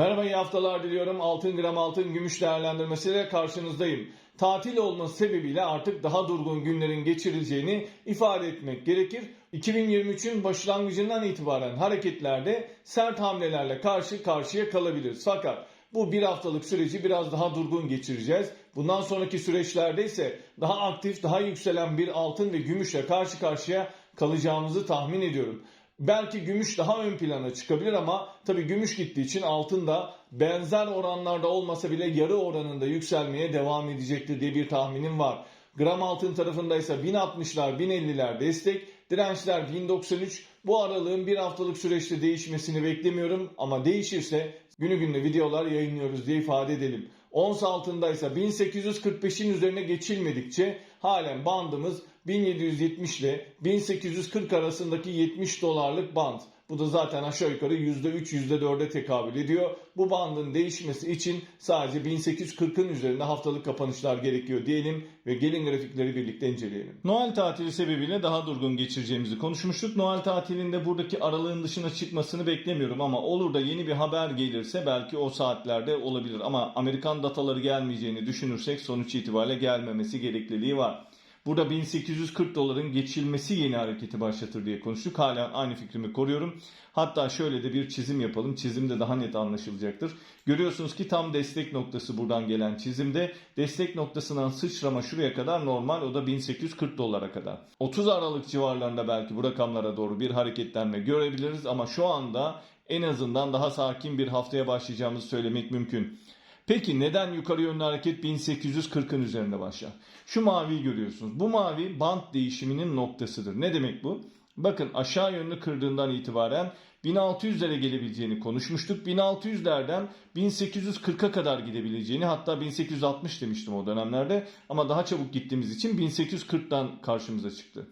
Merhaba iyi haftalar diliyorum. Altın gram altın gümüş değerlendirmesiyle karşınızdayım. Tatil olması sebebiyle artık daha durgun günlerin geçirileceğini ifade etmek gerekir. 2023'ün başlangıcından itibaren hareketlerde sert hamlelerle karşı karşıya kalabiliriz. Fakat bu bir haftalık süreci biraz daha durgun geçireceğiz. Bundan sonraki süreçlerde ise daha aktif, daha yükselen bir altın ve gümüşle karşı karşıya kalacağımızı tahmin ediyorum. Belki gümüş daha ön plana çıkabilir ama tabii gümüş gittiği için altın da benzer oranlarda olmasa bile yarı oranında yükselmeye devam edecektir diye bir tahminim var. Gram altın tarafında ise 1060'lar 1050'ler destek, dirençler 1093. Bu aralığın bir haftalık süreçte değişmesini beklemiyorum ama değişirse günü gününe videolar yayınlıyoruz diye ifade edelim. Ons altında ise 1845'in üzerine geçilmedikçe halen bandımız 1770 ile 1840 arasındaki 70 dolarlık band. Bu da zaten aşağı yukarı %3 %4'e tekabül ediyor. Bu bandın değişmesi için sadece 1840'ın üzerinde haftalık kapanışlar gerekiyor diyelim ve gelin grafikleri birlikte inceleyelim. Noel tatili sebebiyle daha durgun geçireceğimizi konuşmuştuk. Noel tatilinde buradaki aralığın dışına çıkmasını beklemiyorum ama olur da yeni bir haber gelirse belki o saatlerde olabilir. Ama Amerikan dataları gelmeyeceğini düşünürsek sonuç itibariyle gelmemesi gerekliliği var. Burada 1840 doların geçilmesi yeni hareketi başlatır diye konuştuk. Hala aynı fikrimi koruyorum. Hatta şöyle de bir çizim yapalım. Çizimde daha net anlaşılacaktır. Görüyorsunuz ki tam destek noktası buradan gelen çizimde. Destek noktasından sıçrama şuraya kadar normal. O da 1840 dolara kadar. 30 Aralık civarlarında belki bu rakamlara doğru bir hareketlenme görebiliriz. Ama şu anda en azından daha sakin bir haftaya başlayacağımızı söylemek mümkün. Peki neden yukarı yönlü hareket 1840'ın üzerinde başlar? Şu maviyi görüyorsunuz. Bu mavi band değişiminin noktasıdır. Ne demek bu? Bakın aşağı yönlü kırdığından itibaren 1600'lere gelebileceğini konuşmuştuk. 1600'lerden 1840'a kadar gidebileceğini hatta 1860 demiştim o dönemlerde ama daha çabuk gittiğimiz için 1840'dan karşımıza çıktı.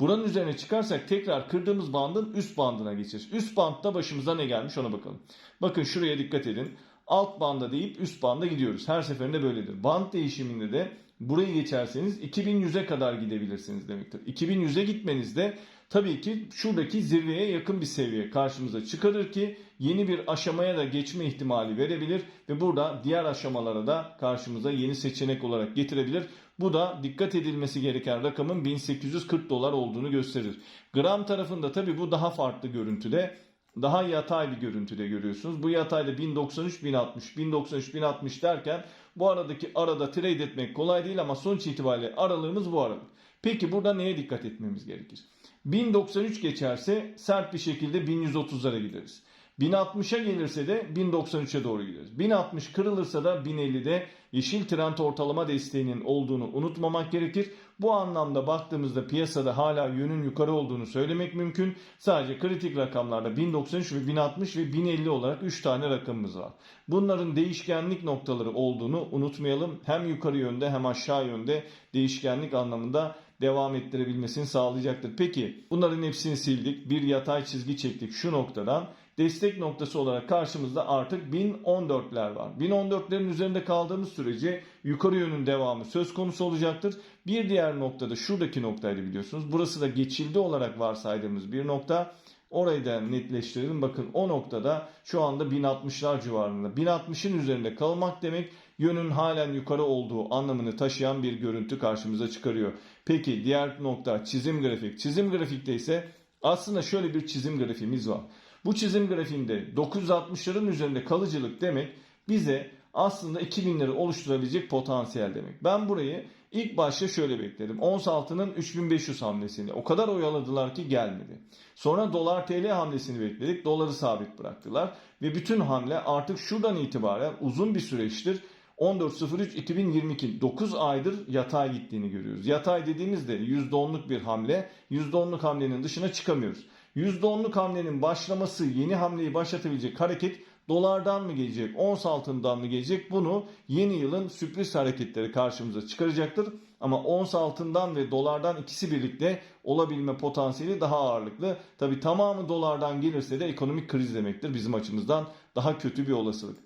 Buranın üzerine çıkarsak tekrar kırdığımız bandın üst bandına geçeriz. Üst bandda başımıza ne gelmiş ona bakalım. Bakın şuraya dikkat edin alt banda deyip üst banda gidiyoruz. Her seferinde böyledir. Band değişiminde de burayı geçerseniz 2100'e kadar gidebilirsiniz demektir. 2100'e gitmenizde tabii ki şuradaki zirveye yakın bir seviye karşımıza çıkarır ki yeni bir aşamaya da geçme ihtimali verebilir ve burada diğer aşamalara da karşımıza yeni seçenek olarak getirebilir. Bu da dikkat edilmesi gereken rakamın 1840 dolar olduğunu gösterir. Gram tarafında tabii bu daha farklı görüntüde daha yatay bir görüntüde görüyorsunuz. Bu yatayda 1093 1060 1093 1060 derken bu aradaki arada trade etmek kolay değil ama sonuç itibariyle aralığımız bu aralık. Peki burada neye dikkat etmemiz gerekir? 1093 geçerse sert bir şekilde 1130'lara gideriz. 1060'a gelirse de 1093'e doğru gideriz. 1060 kırılırsa da 1050'de yeşil trend ortalama desteğinin olduğunu unutmamak gerekir. Bu anlamda baktığımızda piyasada hala yönün yukarı olduğunu söylemek mümkün. Sadece kritik rakamlarda 1093 ve 1060 ve 1050 olarak 3 tane rakamımız var. Bunların değişkenlik noktaları olduğunu unutmayalım. Hem yukarı yönde hem aşağı yönde değişkenlik anlamında devam ettirebilmesini sağlayacaktır. Peki bunların hepsini sildik. Bir yatay çizgi çektik şu noktadan. Destek noktası olarak karşımızda artık 1014'ler var. 1014'lerin üzerinde kaldığımız sürece yukarı yönün devamı söz konusu olacaktır. Bir diğer noktada şuradaki noktaydı biliyorsunuz. Burası da geçildi olarak varsaydığımız bir nokta. Orayı da netleştirelim. Bakın o noktada şu anda 1060'lar civarında. 1060'ın üzerinde kalmak demek yönün halen yukarı olduğu anlamını taşıyan bir görüntü karşımıza çıkarıyor. Peki diğer nokta çizim grafik. Çizim grafikte ise aslında şöyle bir çizim grafiğimiz var. Bu çizim grafiğinde 960'ların üzerinde kalıcılık demek bize aslında 2000'leri oluşturabilecek potansiyel demek. Ben burayı ilk başta şöyle bekledim. Ons altının 3500 hamlesini o kadar oyaladılar ki gelmedi. Sonra dolar TL hamlesini bekledik. Doları sabit bıraktılar. Ve bütün hamle artık şuradan itibaren uzun bir süreçtir 14.03.2022 9 aydır yatay gittiğini görüyoruz. Yatay dediğimizde %10'luk bir hamle. %10'luk hamlenin dışına çıkamıyoruz. %10'luk hamlenin başlaması yeni hamleyi başlatabilecek hareket dolardan mı gelecek, ons altından mı gelecek bunu yeni yılın sürpriz hareketleri karşımıza çıkaracaktır. Ama ons altından ve dolardan ikisi birlikte olabilme potansiyeli daha ağırlıklı. Tabi tamamı dolardan gelirse de ekonomik kriz demektir bizim açımızdan daha kötü bir olasılık.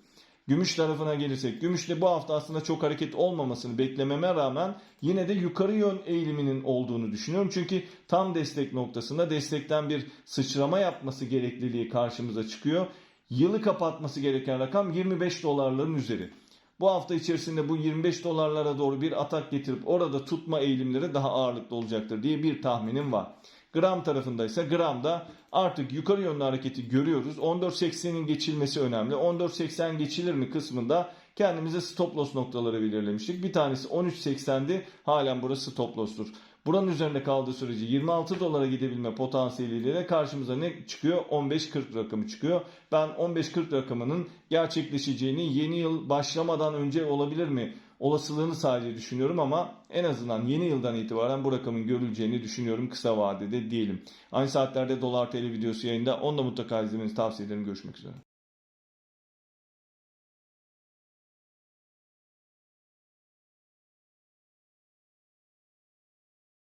Gümüş tarafına gelirsek, gümüşte bu hafta aslında çok hareket olmamasını beklememe rağmen yine de yukarı yön eğiliminin olduğunu düşünüyorum. Çünkü tam destek noktasında destekten bir sıçrama yapması gerekliliği karşımıza çıkıyor. yılı kapatması gereken rakam 25 dolarların üzeri. Bu hafta içerisinde bu 25 dolarlara doğru bir atak getirip orada tutma eğilimleri daha ağırlıklı olacaktır diye bir tahminim var. Gram tarafında ise gramda artık yukarı yönlü hareketi görüyoruz. 14.80'in geçilmesi önemli. 14.80 geçilir mi kısmında kendimize stop loss noktaları belirlemiştik. Bir tanesi 13.80'di. Halen burası stop loss'tur. Buranın üzerinde kaldığı sürece 26 dolara gidebilme potansiyeliyle karşımıza ne çıkıyor? 15.40 rakamı çıkıyor. Ben 15.40 rakamının gerçekleşeceğini yeni yıl başlamadan önce olabilir mi? Olasılığını sadece düşünüyorum ama en azından yeni yıldan itibaren bu rakamın görüleceğini düşünüyorum kısa vadede diyelim. Aynı saatlerde Dolar TL videosu yayında. Onu da mutlaka izlemenizi tavsiye ederim. Görüşmek üzere.